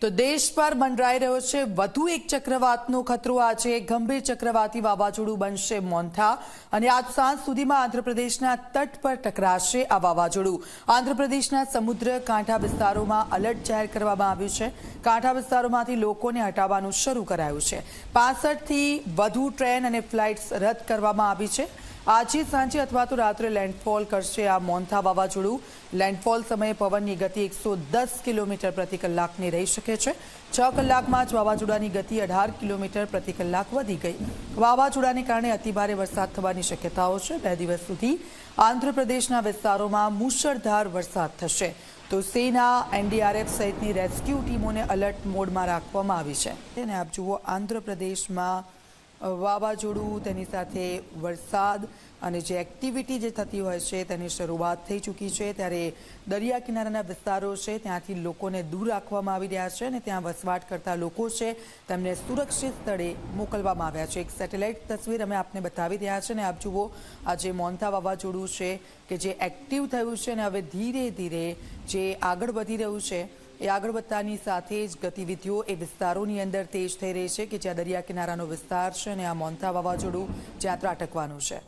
તો દેશ પર મંડરાઈ રહ્યો છે. વધુ એક ચક્રવાતનો ખતરો આ છે. ગંભીર ચક્રવાતી વાવાઝોડું બનશે મોન્થા અને આજ સાંજ સુધીમાં આંધ્રપ્રદેશના તટ પર ટકરાશે આ વાવાઝોડું. આંધ્રપ્રદેશના સમુદ્ર કાંઠા વિસ્તારોમાં અલર્ટ જાહેર કરવામાં આવ્યું છે. કાંઠા વિસ્તારોમાંથી લોકોને હટાવવાનું શરૂ કરાયું છે. પાસઠથી વધુ ટ્રેન અને ફ્લાઇટ્સ રદ કરવામાં આવી છે. આજે સાંજે અથવા તો રાત્રે લેન્ડફોલ કરશે આ મોન્થા વાવાઝોડું. લેન્ડફોલ સમયે પવનની ગતિ એકસો દસ કિલોમીટર પ્રતિ કલાકની રહી શકે છે. છ કલાકમાં જ વાવાઝોડાની ગતિ અઢાર કિલોમીટર પ્રતિ કલાક વધી ગઈ. વાવાઝોડાને કારણે અતિભારે વરસાદ થવાની શક્યતાઓ છે. બે દિવસ સુધી આંધ્રપ્રદેશના વિસ્તારોમાં મુશળધાર વરસાદ થશે. તો સેના, એનડીઆરએફ સહિતની રેસ્ક્યુ ટીમોને અલર્ટ મોડમાં રાખવામાં આવી છે. તેને આપ જુઓ આંધ્રપ્રદેશમાં વાવાઝોડું, તેની સાથે વરસાદ અને જે એક્ટિવિટી જે થતી હોય છે, તેની શરૂઆત થઈ ચૂકી છે. ત્યારે દરિયા કિનારાના વિસ્તારો છે, ત્યાંથી લોકોને દૂર રાખવામાં આવી રહ્યા છે અને ત્યાં વસવાટ કરતા લોકો છે, તેમને સુરક્ષિત સ્થળે મોકલવામાં આવ્યા છે. એક સેટેલાઇટ તસવીર અમે આપને બતાવી રહ્યા છે અને આપ જુઓ, આ જે મોન્થા વાવાઝોડું છે કે જે એક્ટિવ થયું છે અને હવે ધીરે ધીરે જે આગળ વધી રહ્યું છે એ આગળ વધતાની સાથે જ ગતિવિધિઓ એ વિસ્તારોની અંદર તેજ થઈ રહી છે કે જ્યાં દરિયા કિનારાનો વિસ્તાર છે અને આ મોન્થા વાવાઝોડું જ્યાં ત્રાટકવાનું છે.